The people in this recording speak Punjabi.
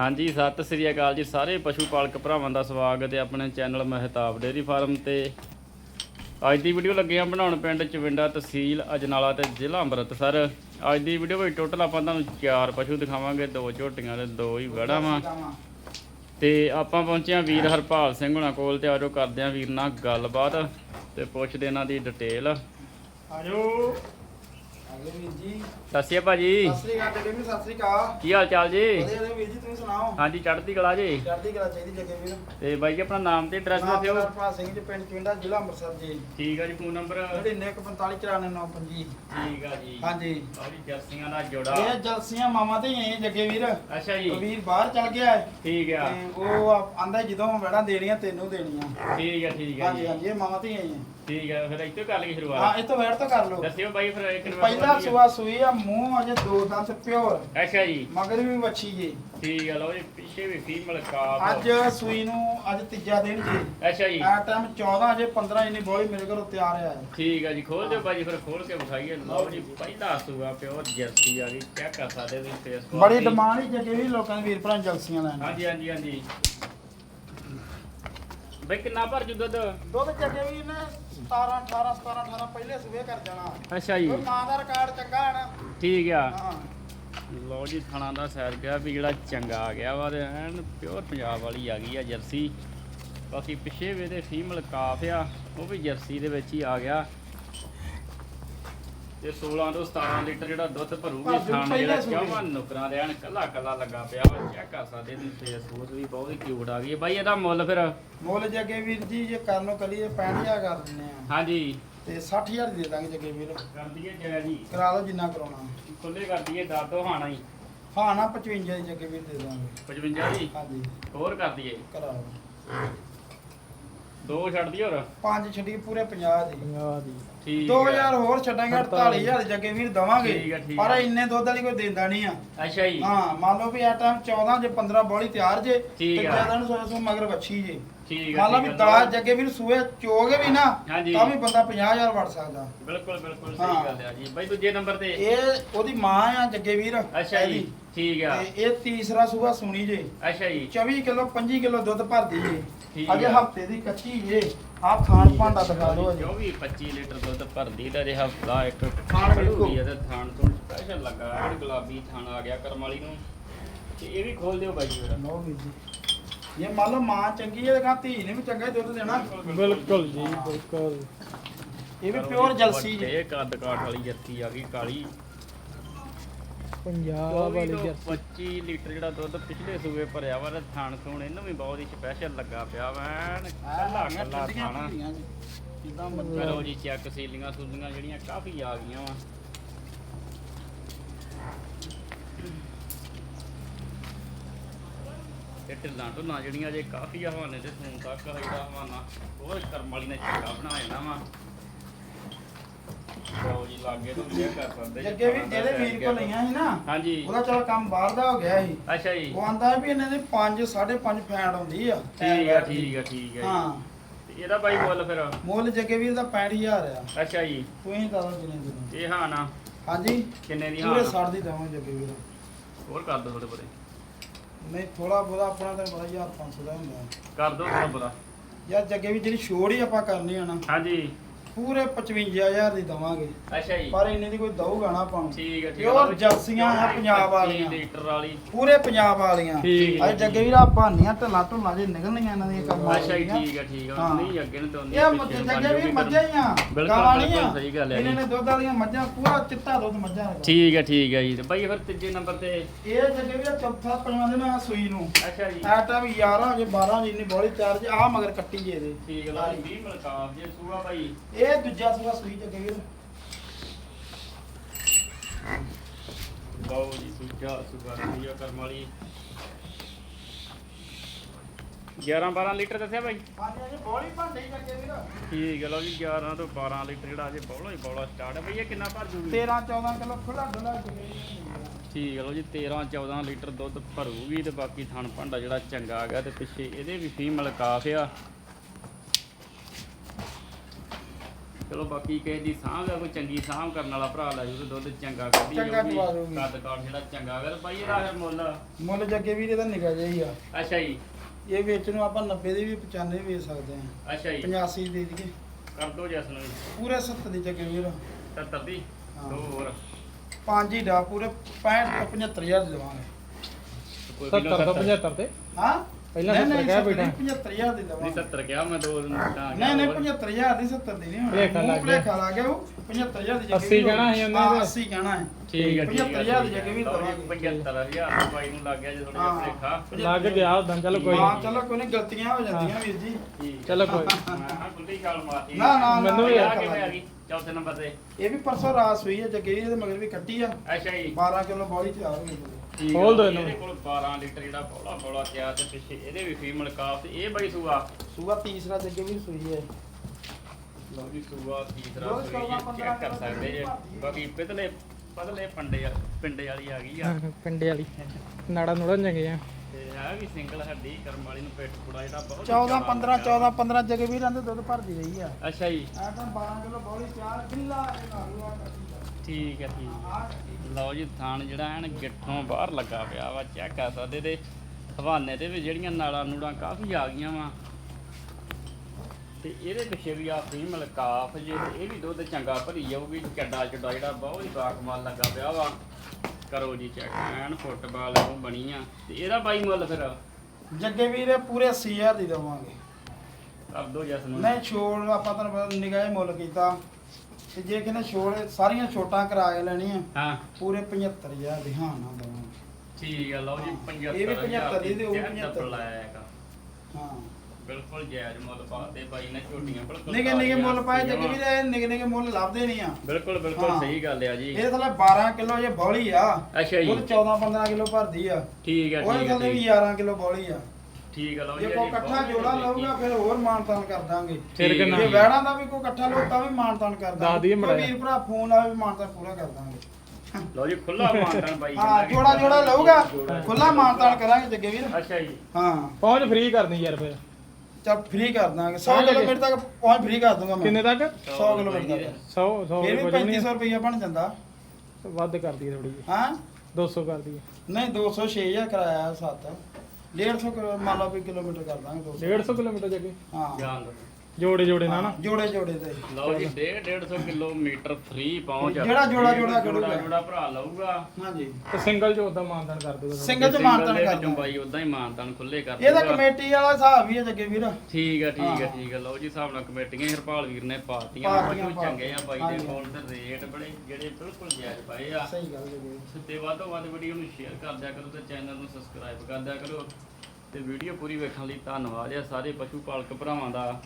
ਹਾਂਜੀ, ਸਤਿ ਸ੍ਰੀ ਅਕਾਲ ਜੀ ਸਾਰੇ ਪਸ਼ੂ ਪਾਲਕ ਭਰਾਵਾਂ ਦਾ ਸਵਾਗਤ ਹੈ ਆਪਣੇ ਚੈਨਲ ਮਹਿਤਾਬ ਡੇਅਰੀ ਫਾਰਮ ਤੇ। ਅੱਜ ਦੀ ਵੀਡੀਓ ਲੱਗੇ ਆ ਬਣਾਉਣ ਪਿੰਡ ਚਵਿੰਡਾ ਤਹਿਸੀਲ ਅਜਨਾਲਾ ਤੇ ਜ਼ਿਲ੍ਹਾ ਅੰਮ੍ਰਿਤਸਰ। ਅੱਜ ਦੀ ਵੀਡੀਓ ਵਿੱਚ ਟੋਟਲ ਆਪਾਂ ਤੁਹਾਨੂੰ ਚਾਰ ਪਸ਼ੂ ਦਿਖਾਵਾਂਗੇ, ਦੋ ਝੋਟੀਆਂ ਤੇ ਦੋ ਹੀ ਵੜਾ ਵਾ। ਤੇ ਆਪਾਂ ਪਹੁੰਚੇ ਆ ਵੀਰ ਹਰਪਾਲ ਸਿੰਘ ਹੁਣਾਂ ਕੋਲ ਤੇ ਆਜੋ ਕਰਦੇ ਆ ਵੀਰ ਨਾਲ ਗੱਲਬਾਤ ਤੇ ਪੁੱਛਦੇ ਇਹਨਾਂ ਦੀ ਡਿਟੇਲ ਆਜੋ। ਆਜੋ ਵੀਰ ਜੀ। ਭਾਜੀ। ਸਤਿ ਸ੍ਰੀ ਅਕਾਲ ਸਤਿ ਸ੍ਰੀ ਅਕਾਲ। ਕੀ ਹਾਲ ਚਾਲ ਜੀ? ਵਧੀਆ ਵਧੀਆ ਵੀਰ ਜੀ ਤੁਸੀਂ ਸੁਣਾਓ? ਹਾਂਜੀ ਚੜ੍ਹਦੀ ਕਲਾ ਜੀ। ਚੜ੍ਹਦੀ ਕਲਾ ਚਾਹੀਦੀ ਜੱਗੇ ਵੀਰ ਤੇ ਬਾਈ ਜੀ ਆਪਣਾ ਨਾਮ ਤੇ ਐਡਰੈਸ ਦੱਸਿਓ। ਸਰਪਾ ਸਿੰਘ ਜੀ ਪਿੰਡ ਚਿੰਡਾ ਜ਼ਿਲ੍ਹਾ ਅੰਮ੍ਰਿਤਸਰ ਜੀ। ਠੀਕ ਆ ਜੀ ਫੋਨ ਨੰਬਰ 9945949925 ਠੀਕ ਆ ਜੀ। ਹਾਂਜੀ। ਆਹ ਜੀ ਜਰਸੀਆਂ ਦਾ ਜੋੜਾ। ਇਹ ਜਲਸੀਆਂ ਮਾਮਾ ਤੇ ਹੀ ਜੱਗੇ ਵੀਰ ਅੱਛਾ ਜੀ। ਵੀਰ ਬਾਹਰ ਚਲ ਗਿਆ ਠੀਕ ਆ। ਤੇ ਉਹ ਆਂਦਾ ਜਦੋਂ ਵੜਾ ਦੇਣੀਆਂ ਤੈਨੂੰ ਦੇਣੀਆਂ। ਠੀਕ ਆ ਠੀਕ ਆ ਹਾਂਜੀ ਜੀ। ਹਾਂਜੀ ਇਹ ਮਾਮਾ ਤੇ ਹੀ ਆਏ ਠੀਕ ਆ ਫਿਰ ਇੱਥੇ ਕਰ ਲਈ ਹਾਂ ਸ਼ੁਰੂਆਤ। ਇਹ ਤੋਂ ਵੈਟ ਤੋਂ ਕਰ ਲਓ। ਦੱਸਿਓ ਬਾਈ ਫਿਰ ਇੱਕ ਨੰਬਰ ਪਹਿਲਾ ਵਧੀਆ। ਸੁਆ ਸੂਈ ਆ ਮੂੰਹ ਅਜੇ ਦੋ ਦੰਦ ਪਿਓਰ। ਅੱਛਾ ਜੀ। ਮਗਰ ਵੀ ਵੱਛੀ ਜੀ। ਠੀਕ ਆ ਲਓ ਜੀ ਪਿੱਛੇ ਵੀ ਫੀਮੇਲ ਕਾਫ ਅੱਜ ਸੂਈ ਨੂੰ ਅੱਜ ਤੀਜਾ ਦਿਨ ਜੀ। ਅੱਛਾ ਜੀ। ਆ ਟਾਈਮ 14 ਅਜੇ 15 ਇੰਨੀ ਬੋਲੀ ਮੇਰੇ ਕੋਲ ਤਿਆਰ ਹੈ ਠੀਕ ਆ ਜੀ ਖੋਲ ਦਿਓ ਬਾਜੀ ਫਿਰ ਖੋਲ ਕੇ ਵਿਖਾਈਏ। ਲਓ ਜੀ ਪਹਿਲਾ ਸੂਆ ਪਿਓਰ ਜਰਸੀ ਆ ਗਈ। ਚੈੱਕ ਕਰ ਸਕਦੇ ਤੁਸੀਂ ਫੇਸ ਬੜੀ ਡਿਮਾਂਡ ਹੀ ਜੱਗੇ ਵੀ ਲੋਕਾਂ ਦੇ ਵੀਰ ਭਰਾ ਜਲਸੀਆਂ ਲੈਣ ਹਾਂਜੀ ਹਾਂਜੀ ਹਾਂਜੀ। ਬਈ ਕਿੰਨਾ ਭਰ ਜੂ ਦੁੱਧ? ਦੁੱਧ ਜੱਗੇ ਵੀ ਨੇ 17 18 17 18 ਪਹਿਲੇ ਸਵੇ ਕਰ ਜਾਣਾ। ਅੱਛਾ ਜੀ। ਮਾਂ ਦਾ ਰਿਕਾਰਡ ਚੰਗਾ ਹੈ ਨਾ। ਠੀਕ ਆ। ਹਾਂ। ਲੋ ਜੀ ਥਣਾ ਦਾ ਸੈਰ ਗਿਆ ਵੀ ਜਿਹੜਾ ਚੰਗਾ ਆ ਗਿਆ ਵਾ ਤੇ ਐਨ ਪਿਓਰ ਪੰਜਾਬ ਵਾਲੀ ਆ ਗਈ ਆ ਜਰਸੀ। ਬਾਕੀ ਪਿੱਛੇ ਵੀ ਫੀਮੇਲ ਕਾਫ ਆ ਉਹ ਵੀ ਜਰਸੀ ਦੇ ਵਿੱਚ ਹੀ ਆ ਗਿਆ। ਤੇ 16 ਤੋਂ 17 ਲੀਟਰ ਜਿਹੜਾ ਦੁੱਧ ਭਰੂਗੀ ਥਣ ਜਿਹੜਾ। ਚਾਹਾਂ ਨੁਕਰਾਂ ਦੇ ਐਨ ਕੱਲਾ ਕੱਲਾ ਲੱਗਾ ਪਿਆ ਵਾ ਚੈੱਕ ਕਰ ਸਕਦੇ ਤੁਸੀਂ ਫੇਸ ਫੂਸ ਵੀ ਬਹੁਤ ਹੀ ਕਿਊਟ ਆ ਗਈ ਹੈ। ਬਾਈ ਇਹਦਾ ਮੁੱਲ ਫਿਰ? ਮੁੱਲ ਜੱਗੇ ਵੀਰ ਜੀ ਜੇ ਕਰਨੋਂ ਕਲੀਏ 65000 ਕਰ ਦਿੰਨੇ ਆ। ਹਾਂਜੀ। ਤੇ 60000 ਦੇ ਦਾਂਗੇ ਜੱਗੇ ਵੀਰ। ਕਰ ਦਈਏ ਜੈ ਜੀ। ਕਰਾ ਲਓ ਜਿੰਨਾ ਕਰਾਉਣਾ। ਖੁੱਲੇ ਕਰ ਦਈਏ ਦਾਦੋ ਹਾਣਾ ਹੀ। ਹਾਂ ਨਾ 55 ਦੀ ਜੱਗੇ ਵੀਰ ਦੇ ਦਾਂਗੇ। 55 ਜੀ ਹਾਂਜੀ। ਹੋਰ ਕਰ ਦਈਏ। ਕਰਾ ਲਓ। ਦੋ ਛੱਡ ਦਈਏ ਹੋਰ? ਪੰਜ ਛੱਡੀ ਪੂਰੇ 50 ਦੀ। 50 ਦੀ। ਠੀਕ ਆ। 2000 ਹੋਰ ਛੱਡਾਂਗੇ 48000 ਦੇ ਜੱਗੇ ਵੀਰ ਦਵਾਂਗੇ ਠੀਕ ਆ, ਠੀਕ ਪਰ ਆ। ਇੰਨੇ ਦੁੱਧ ਵਾਲੀ ਕੋਈ ਦਿੰਦਾ ਨਹੀਂ ਆ ਅੱਛਾ ਜੀ ਹਾਂ ਮੰਨ ਲਓ ਵੀ ਆ ਟਾਈਮ 14 ਜੇ 15 ਬੋਲੀ ਤਿਆਰ ਜੇ ਠੀਕ ਤੇ ਆ। ਜ਼ਿਆਦਾ ਨੂੰ ਸੋਇਆ ਸੋ ਮਗਰ ਵੱਛੀ ਜੇ ਠੀਕ ਮੰਨ ਲਓ ਠੀਕ ਵੀ ਆ। ਦਲਾ ਜੱਗੇ ਵੀਰ ਸੂਏ ਚੋਗੇ ਵੀ ਨਾ ਹਾਂਜੀ। ਤਾਂ ਵੀ ਬੰਦਾ 50000 ਵੜ ਸਕਦਾ ਬਿਲਕੁਲ ਬਿਲਕੁਲ ਹਾਂ। ਸਹੀ ਗੱਲ ਹੈ ਜੀ ਬਾਈ ਦੂਜੇ ਨੰਬਰ ਤੇ ਇਹ ਉਹਦੀ ਮਾਂ ਆ ਜੱਗੇ ਵੀਰ ਅੱਛਾ ਜੀ ਇਹਦੀ। ਠੀਕ ਆ ਤੇ ਇਹ ਤੀਸਰਾ ਸੂਆ ਸੁਣੀ ਜੇ ਅੱਛਾ ਜੀ 24 ਕਿਲੋ 25 ਕਿਲੋ ਦੁੱਧ ਭਰਦੀ ਠੀਕ ਜੇ ਅਜੇ ਆ। ਹਫ਼ਤੇ ਦੀ ਕੱਚੀ ਜੇ ਆ ਖਾਣ ਭਾਂਡਾ ਦਿਖਾ ਦਿਓ ਅਜੇ। ਜੋ ਵੀ 25 ਲੀਟਰ ਦੁੱਧ ਭਰਦੀ ਤਾਂ ਜੇ ਹਫਤਾ ਇੱਕ ਥਾਣ ਖੜੂਗੀ ਤੇ ਥਾਣ ਤੋਂ ਸਪੈਸ਼ਲ ਲੱਗਾ। ਐਨ ਗੁਲਾਬੀ ਥਾਣ ਆ ਗਿਆ ਕਰਮ ਵਾਲੀ ਨੂੰ। ਤੇ ਇਹ ਵੀ ਖੋਲ ਦਿਓ ਬਾਈ ਜੀ ਲਓ ਵੀਰ ਜੀ। ਇਹ ਮੰਨ ਲਓ ਮਾਂ ਚੰਗੀ ਹੈ ਤਾਂ ਧੀ ਨੇ ਵੀ ਚੰਗਾ ਹੀ ਦੁੱਧ ਦੇਣਾ। ਬਿਲਕੁਲ ਜੀ ਬਿਲਕੁਲ। ਇਹ ਵੀ ਪਿਓਰ ਜਲਸੀ ਜੀ। ਇਹ ਕੱਦ ਕਾਠ ਵਾਲੀ ਜੱਤੀ ਆ ਗਈ ਕਾਲੀ। ਪੰਜਾਬ 24 ਵਾਲੀ ਤੋਂ ਜਰਸੀ। 25 ਲੀਟਰ ਜਿਹੜਾ ਦੁੱਧ ਪਿਛਲੇ ਸੂਏ ਭਰਿਆ ਵਾ ਤੇ ਥਾਣ ਥੂਣ ਇਹਨੂੰ ਵੀ ਬਹੁਤ ਹੀ ਸਪੈਸ਼ਲ ਲੱਗਾ ਪਿਆ ਵਾ ਐਨ ਕੱਲਾ ਕੱਲਾ ਥਾਣਾ ਜਿੱਦਾਂ ਚਲੋ ਜੀ ਚੈੱਕ ਸੀਲੀਆਂ ਸੂਲੀਆਂ ਜਿਹੜੀਆਂ ਕਾਫੀ ਆ ਗਈਆਂ ਵਾ। ਤੇ ਢਿੱਲਾਂ ਢੁੱਲਾਂ ਜਿਹੜੀਆਂ ਜੇ ਕਾਫੀ ਹਵਾਨੇ ਤੇ ਫੋਨ ਤੱਕ ਹਵਾਨਾ ਉਹ ਕਰਮ ਵਾਲੀ ਨੇ ਚੰਗਾ ਬਣਾ ਦੇਣਾ ਵਾ। ਲਓ ਜੀ ਲਾਗੇ ਤੋਂ ਚੈੱਕ ਕਰ ਸਕਦੇ ਜੀ। ਅੱਗੇ ਵੀ ਜਿਹੜੇ ਵੀਰ ਕੋਲ ਲਈਆਂ ਸੀ ਨਾ ਹਾਂਜੀ। ਉਹਦਾ ਚਲ ਕੰਮ ਬਾਹਰ ਦਾ ਹੋ ਗਿਆ ਸੀ। ਅੱਛਾ ਜੀ। ਉਹ ਆਂਦਾ ਵੀ ਇਹਨਾਂ ਦੇ 5 5.5 ਫੈਂਡ ਆਉਂਦੀ ਆ। ਠੀਕ ਆ ਠੀਕ ਆ ਠੀਕ ਆ ਜੀ। ਹਾਂ। ਤੇ ਇਹਦਾ ਬਾਈ ਮੁੱਲ ਫਿਰ? ਮੁੱਲ ਜੱਗੇ ਵੀਰ ਦਾ 65000 ਆ। ਅੱਛਾ ਜੀ। ਤੁਸੀਂ ਤਾਂ ਦੋ ਜਿੰਨੇ ਦਿਨ ਇਹ ਹਾਂ ਨਾ। ਹਾਂਜੀ। ਕਿੰਨੇ ਦੀ ਹਾਂ ਪੂਰੇ ਨਾ? 60 ਦੀ ਦਵਾਂਗੇ ਜੱਗੇ ਵੀਰ। ਹੋਰ ਕਰ ਦੋ ਥੋੜੇ ਬੜੇ ਨਹੀਂ ਥੋੜਾ ਬਹੁਤਾ ਆਪਣਾ ਤਾਂ ਬੜਾ 1500 ਦਾ ਹੁੰਦਾ। ਕਰ ਦੋ ਥੋੜਾ ਬੜਾ ਯਾਰ ਜੱਗੇ ਵੀ ਜਿਹੜੀ ਛੋੜ ਹੀ ਆਪਾਂ ਕਰਨੀ ਆ ਨਾ। ਹਾਂਜੀ। ਪੂਰੇ 55000 ਦੀ ਦਵਾਂਗੇ। ਅੱਛਾ ਜੀ। ਪਰ ਇੰਨੇ ਦੀ ਕੋਈ ਦਊਗਾ ਨਾ ਆਪਾਂ ਨੂੰ। ਠੀਕ ਹੈ ਠੀਕ ਪਿਓਰ ਜਰਸੀਆਂ ਆ ਪੰਜਾਬ ਵਾਲੀਆਂ। ਲੀਟਰ ਵਾਲੀ। ਪੂਰੇ ਪੰਜਾਬ ਵਾਲੀਆਂ। ਹੈ ਅੱਜ ਜੱਗੇ ਵੀਰ ਆ ਭਾਨੀਆਂ ਢੱਲਾ ਢੁੱਲਾ ਜੇ ਨਿਕਲਣੀਆਂ ਇਹਨਾਂ ਦੀਆਂ ਕੰਮਾਂ ਅੱਛਾ ਜੀ। ਠੀਕ ਹੈ ਠੀਕ ਹੈ ਹਾਂ। ਨਹੀਂ ਅੱਗੇ ਨੂੰ ਤਾਂ ਇਹ ਮੱਝਾਂ ਜੱਗੇ ਵੀ ਮੱਝਾਂ ਹੀ ਆ। ਬਿਲਕੁਲ, ਸਹੀ ਗੱਲ ਹੈ ਇਹਨਾਂ। ਨੇ ਦੁੱਧ ਵਾਲੀਆਂ ਮੱਝਾਂ ਪੂਰਾ ਚਿੱਟਾ ਦੁੱਧ ਮੱਝਾਂ ਦਾ ਠੀਕ ਹੈ ਠੀਕ ਹੈ ਜੀ। ਤੇ ਬਾਈ ਫਿਰ ਤੀਜੇ ਨੰਬਰ ਤੇ। ਇਹ ਜੱਗੇ ਵੀਰ ਚੌਥਾ ਪੰਜਵਾਂ ਦਿਨ ਆ ਸੂਈ ਨੂੰ। ਅੱਛਾ ਜੀ। ਆ ਟਾਈਮ 11 ਜੇ 12 ਜੇ ਇੰਨੀ ਬੋਲੀ ਚਾਰ ਜੇ। ਆ ਮਗਰ ਕੱਟੀ ਜੇ ਇਹਦੇ। ਠੀਕ ਹੈ ਬਾਈ 20 ਮਲਕਾਫ ਜੇ ਸੂਆ ਬਾਈ। ਇਹ ਦੂਜਾ ਸੂਆ ਸੂਈ ਜੱਗੇ ਵੀਰ ਬਾਉ ਜੀ ਦੂਜਾ ਸੂਆ ਸੂਆ ਕਰਮ ਵਾਲੀ। 11 12 ਲੀਟਰ ਦੱਸਿਆ ਬਾਈ? ਹਾਂਜੀ ਹਾਂਜੀ ਬੋਲੀ ਭਾਂਡੇ ਹੀ ਜੱਗੇ ਵੀਰ। ਠੀਕ ਹੈ ਲਓ ਜੀ 11 ਤੋਂ 12 ਲੀਟਰ ਜਿਹੜਾ ਅਜੇ ਬੌਲਾ ਹੀ ਬੌਲਾ ਸਟਾਰਟ ਹੈ ਬਈ ਇਹ ਕਿੰਨਾ ਭਰ ਜੂਗੀ? 13 14 ਕਿਲੋ ਖੁੱਲਾ ਡੁੱਲਾ ਠੀਕ ਹੈ ਲਓ ਜੀ 13 14 ਲੀਟਰ ਦੁੱਧ ਭਰੂਗੀ ਤੇ ਬਾਕੀ ਥਣ ਭਾਂਡਾ ਜਿਹੜਾ ਚੰਗਾ ਆ ਗਿਆ ਤੇ ਪਿੱਛੇ ਇਹਦੇ ਵੀ ਫੀਮੇਲ ਕਾਫ ਆ ਚਲੋ ਬਾਕੀ ਕਿਸੇ ਦੀ ਸਾਂਭ ਆ ਕੋਈ ਚੰਗੀ ਸਾਂਭ ਕਰਨ ਵਾਲਾ ਭਰਾ ਲੈ ਜੂ ਤੇ ਦੁੱਧ ਚੰਗਾ ਕੱਢੀ ਚੰਗਾ। ਕੱਦ ਕਾਠ ਜਿਹੜਾ ਚੰਗਾ ਅਗਰ ਭਾਈ ਇਹਦਾ ਫਿਰ ਮੁੱਲ? ਮੁੱਲ ਜੱਗੇ ਵੀਰ ਇਹਦਾ ਨਿਕਾ ਜਾਈ ਆ। ਅੱਛਾ ਜੀ। ਇਹ ਵੇਚਣ ਨੂੰ ਆਪਾਂ 90 ਦੇ ਵੀ 95 ਵੇਚ ਸਕਦੇ ਆ ਅੱਛਾ ਜੀ। 85 ਦੇ ਦਈਏ ਕਰ ਦੋ ਜਸ ਨੂੰ ਪੂਰੇ 70 ਦੀ ਜੱਗੇ ਵੀਰ। 70 ਦੀ? ਹਾਂ। ਦੋ ਹੋਰ। ਪੰਜ ਹੀ ਡਾ ਪੂਰੇ 65 ਤੋਂ 75000 ਦੇ ਦੇਵਾਂਗੇ। ਕੋਈ ਵੀ 70 ਤੋਂ 75 ਤੇ। ਹਾਂ? ਪਹਿਲਾਂ ਨਹੀਂ, 70 ਨਹੀਂ, ਕਹਿ 70 ਬੇਟਾ। ਨਹੀਂ, 75000 ਦੀ ਨਹੀਂ ਦੇਵਾਂਗੇ। 70 ਕਿਹਾ ਮੈਂ ਦੋ ਤਾਂ ਨਹੀਂ ਨਹੀਂ 75000 ਦੀ 70 ਦੀ ਨਹੀਂ ਭੁਲੇਖਾ ਲੱਗ ਗਿਆ। ਭੁਲੇਖਾ ਲੱਗ ਗਿਆ ਉਹ। 75000 ਦੀ ਜੱਗੇ 80 ਕਹਿਣਾ ਸੀ ਉਹਨੇ ਹਾਂ, ਤੇ। 80 ਕਹਿਣਾ ਹੈ। ਠੀਕ ਹੈ ਠੀਕ ਹੈ 75,000 ਦੀ ਜਗ੍ਹਾ ਵੀ ਦਵਾਂਗੇ। 75,000 ਰੁਪਏ ਨੂੰ ਲੱਗ ਗਿਆ ਜੇ ਥੋੜਾ ਭਲੇਖਾ। ਲੱਗ ਗਿਆ ਉਦਾਂ ਚਲੋ ਕੋਈ ਹਾਂ। ਚਲੋ ਕੋਈ ਨਹੀਂ ਗਲਤੀਆਂ ਹੋ ਜਾਂਦੀਆਂ ਵੀਰ ਜੀ। ਚਲੋ ਕੋਈ ਮੈਂ ਹਾਂ ਗੁੱਡੀ ਛਾਲ ਮਾਰਤੀ। ਨਾ, ਨਾ, ਮੈਨੂੰ ਵੀ ਆ ਗਈ ਚੌਥੇ ਨੰਬਰ ਤੇ। ਇਹ ਵੀ ਪਰਸੋਂ ਰਾਤ ਸੂਈ ਹੈ ਜੱਗੇ ਇਹਦੇ ਮਗਰ ਵੀ ਕੱਟੀ ਆ। ਅੱਛਾ ਜੀ। 12 ਕਿਲੋ ਬੋਲੀ ਤਿਆਰ ਹੋ। ਆ, ਖੋਲ ਦਿਓ ਇਹਨੂੰ। ਇਹਦੇ ਕੋਲ 12 ਲੀਟਰ ਜਿਹੜਾ ਬੋਲਾ ਬੋਲਾ ਤਿਆਰ ਤੇ ਪਿੱਛੇ ਇਹਦੇ ਵੀ ਫੀਮੇਲ ਕਾਫ ਤੇ ਇਹ ਬਈ ਸੂਆ। ਸੂਆ ਤੀਸਰਾ ਜੱਗੇ ਵੀ ਸੂਈ ਹੈ। ਲਓ ਜੀ ਸੂਆ ਤੀਸਰਾ ਦੋ ਸੂਈ ਚੌਦਾਂ, ਚੈੱਕ ਪੰਦਰਾਂ ਕਰ ਸਕਦੇ ਜੇ? ਬਾਕੀ ਪਿਛਲੇ ਪਤਲੇ ਪੰਡੇ ਪਿੰਡੇ ਵਾਲੀ ਆ ਗਈ ਆ। ਪਿੰਡੇ ਵਾਲੀ। ਨਾੜਾ ਨੂੜਾ ਚੰਗੇ ਆ ਤੇ ਹੈ ਵੀ ਸਿੰਗਲ ਹੱਡੀ ਕਰਮ ਵਾਲੀ ਨੂੰ ਪਿੱਠ ਥੋੜਾ ਜਿਹੜਾ ਬਹੁਤ 14 ਜ਼ਿਆਦਾ 15 14 15 ਜੱਗੇ ਵੀ ਰਹਿੰਦੇ ਦੁੱਧ ਭਰਦੀ ਰਹੀ ਆ। ਅੱਛਾ ਜੀ। ਆ ਤਾਂ 12 ਕਿਲੋ ਬੋਲੀ ਤਿਆਰ ਬਿੱਲਾ ਇਹ ਨਾਲ ਆ। ਠੀਕ ਹੈ ਠੀਕ ਹੈ। ਲਓ ਜੀ ਥਾਣ ਜਿਹੜਾ ਐਨ ਗਿੱਠੋਂ ਬਾਹਰ ਲੱਗਾ ਪਿਆ ਵਾ ਚੈੱਕ ਕਰ ਸਕਦੇ ਤੇ ਹਵਾਨੇ ਤੇ ਵੀ ਜਿਹੜੀਆਂ ਨਾਲਾਂ ਨੂੜਾਂ ਕਾਫੀ ਆ ਗਈਆਂ ਵਾ। ਤੇ ਇਹਦੇ ਪਿੱਛੇ ਵੀ ਆ ਫੀਮੇਲ ਕਾਫ ਜੇ ਇਹ ਵੀ ਦੁੱਧ ਚੰਗਾ ਭਰੀ ਜਾਊਗੀ ਚੱਡਾ ਚੱਡਾ ਜਿਹੜਾ ਬਹੁਤ ਹੀ ਬਾਕਮਾਲ ਲੱਗਾ ਪਿਆ ਵਾ। ਕਰੋ ਜੀ ਚੈੱਕ ਐਨ ਫੁੱਟਬਾਲ ਉਹ ਬਣੀ ਆ। ਤੇ ਇਹਦਾ ਬਾਈ ਮੁੱਲ ਫਿਰ? ਜੱਗੇ ਵੀਰੇ ਪੂਰੇ 80000 ਦੀ ਦੇਵਾਂਗੇ। ਕਰ ਦੋ ਜਸ ਨੂੰ। ਨਹੀਂ ਛੋੜ ਆਪਾਂ ਤੁਹਾਨੂੰ ਪਤਾ ਨਿਗਾਹ ਮੁੱਲ ਕੀਤਾ। ਤੇ ਜੇ ਕਿਨੇ ਛੋੜ ਸਾਰੀਆਂ ਛੋਟਾਂ ਕਰਾ ਕੇ ਲੈਣੀਆਂ ਹਾਂ। ਪੂਰੇ 75000 ਦੀ ਹਾਂ ਨਾ ਠੀਕ ਆ ਲਓ ਜੀ 75 ਇਹ ਵੀ 75 ਦੀ ਤੇ ਉਹ ਵੀ 75 ਲਾਇਆ ਹੈਗਾ ਹਾਂ। ਬਿਲਕੁਲ ਜਾਇਜ਼ ਮੁੱਲ ਪਾਤੇ ਬਾਈ ਨੇ ਝੋਟੀਆਂ ਬਿਲਕੁਲ ਨਿਗੇ ਨਿਗੇ ਮੁੱਲ ਪਾਏ ਤਾਜ਼ੀਆਂ ਜੱਗੇ ਵੀਰੇ ਨਿਗੇ ਨਿਗੇ ਮੁੱਲ ਲੱਭਦੇ ਨਹੀਂ ਆ। ਬਿਲਕੁਲ ਬਿਲਕੁਲ। ਸਹੀ ਗੱਲ ਆ ਜੀ। ਇਹ ਥੱਲੇ 12 ਕਿਲੋ ਜੇ ਬੌਲੀ ਆ। ਅੱਛਾ ਜੀ। ਉਹ 14 15 ਕਿਲੋ ਭਰਦੀ ਆ। ਠੀਕ ਉਹ ਠੀਕ ਹੈ ਥੱਲੇ ਵੀ ਠੀਕ 11 ਕਿਲੋ ਬੌਲੀ ਆ। ਠੀਕ ਹੈ ਲਓ ਜੇ ਜੀ ਕੋਈ ਇਕੱਠਾ ਜੋੜਾ ਲਊਗਾ ਫਿਰ ਹੋਰ ਮਾਨਤਾਨ ਕਰ ਦਾਂਗੇ। ਫਿਰ ਠੀਕ ਕਿੰਨਾ? ਜੇ ਵਹਿੜਾਂ ਦਾ ਵੀ ਕੋਈ ਇਕੱਠਾ ਲਊ ਤਾਂ ਵੀ ਮਾਨਤਾਨ ਕਰ ਦੱਸ ਦਈਏ ਦਾਂਗੇ ਮਾੜਾ ਕੋਈ ਵੀਰ ਭਰਾ ਫੋਨ ਆਵੇ ਵੀ ਮਾਨਤਾਨ ਪੂਰਾ ਕਰ ਦਾਂਗੇ। ਲਓ ਜੀ ਖੁੱਲਾ ਮਾਨਤਾਨ ਬਾਈ ਹਾਂ ਕਹਿੰਦਾ ਕਿ ਜੋੜਾ ਜੋੜਾ ਲਊਗਾ ਜੋੜਾ। ਖੁੱਲਾ ਮਾਨਤਾਨ ਕਰਾਂਗੇ ਜੱਗੇ ਵੀਰ। ਅੱਛਾ ਜੀ। ਹਾਂ। ਪਹੁੰਚ ਫ੍ਰੀ ਕਰਨੀ ਯਾਰ ਫਿਰ। ਚੱਲ ਫ੍ਰੀ ਕਰ ਦਾਂਗੇ। 100 ਹਾਂ ਜੀ। ਕਿਲੋਮੀਟਰ ਤੱਕ ਪਹੁੰਚ ਫ੍ਰੀ ਕਰ ਦੂੰਗਾ ਮੈਂ। ਕਿੰਨੇ ਤੱਕ? 100 ਕਿਲੋਮੀਟਰ ਤੱਕ। 100 100 ਫਿਰ ਵੀ 3500 ਰੁਪਈਆ ਬਣ ਜਾਂਦਾ। ਵੱਧ ਕਰਦੀ ਥੋੜੀ ਜਿਹੀ। ਹਾਂ? 200 ਕਰਦੀ ਨਹੀਂ 200 6000 ਕਰਾਇਆ 7 150 ਕਿਲੋ ਮੰਨ ਲਓ ਵੀ ਕਿਲੋਮੀਟਰ ਕਰ ਦਾਂਗੇ 200 150 ਕਿਲੋਮੀਟਰ ਜੱਗੇ ਹਾਂ। ਜਾਣ ਲਓ ਜੋੜੇ ਜੋੜੇ ਨਾ। ਨਾ ਜੋੜੇ ਜੋੜੇ ਤੇ। ਲਓ ਜੀ 1.5 150 ਕਿਲੋਮੀਟਰ ਫ੍ਰੀ ਪਹੁੰਚ ਜਿਹੜਾ ਜੋੜਾ ਜੋੜਾ ਜੋੜਾ ਕਰੂਗਾ। ਜੋੜਾ ਭਰਾ ਲਊਗਾ। ਹਾਂਜੀ। ਤੇ ਸਿੰਗਲ ਚ ਉਦਾਂ ਮਾਨਦਾਨ ਕਰ ਦੂਗਾ ਸਿੰਗਲ ਚ ਮਾਨਤਾਨ ਦੇ ਕਰ ਵਿੱਚੋਂ ਦਾਂਗੇ ਬਾਈ ਉਦਾਂ ਹੀ ਮਾਨਤਾਨ ਖੁੱਲੇ ਕਰ ਇਹਦਾ ਦਊਗਾ। ਕਮੇਟੀ ਵਾਲਾ ਹਿਸਾਬ ਹੀ ਹੈ ਜੱਗੇ ਵੀਰ। ਠੀਕ ਹੈ ਠੀਕ ਹੈ ਹਾਂ। ਠੀਕ ਹੈ ਲਓ ਜੀ ਹਿਸਾਬ ਨਾਲ ਕਮੇਟੀਆਂ ਹੀ ਹਰਪਾਲ ਵੀਰ ਨੇ ਪਾਤੀਆਂ। ਪਾਤੀਆਂ, ਬੜੇ ਚੰਗੇ ਆ ਬਾਈ ਦੇ ਹਾਂਜੀ। ਕੋਲ ਤੇ ਰੇਟ ਬੜੇ ਜਿਹੜੇ ਬਿਲਕੁਲ ਜਾਇਜ਼ ਪਾਏ ਆ। ਸਹੀ ਗੱਲ ਜੱਗੇ ਤੇ ਵੱਧ ਤੋਂ ਵੱਧ ਵੀਡੀਓ ਨੂੰ ਸ਼ੇਅਰ ਕਰ ਦਿਆ ਕਰੋ ਤੇ ਚੈਨਲ ਨੂੰ ਸਬਸਕ੍ਰਾਈਬ ਕਰ ਦਿਆ ਕਰੋ। ਤੇ ਵੀਡੀਓ ਪੂਰੀ ਵੇਖਣ ਲਈ ਧੰਨਵਾਦ ਆ ਸਾਰੇ ਪਸ਼ੂ ਪਾਲਕ ਭਰਾਵਾਂ ਦਾ।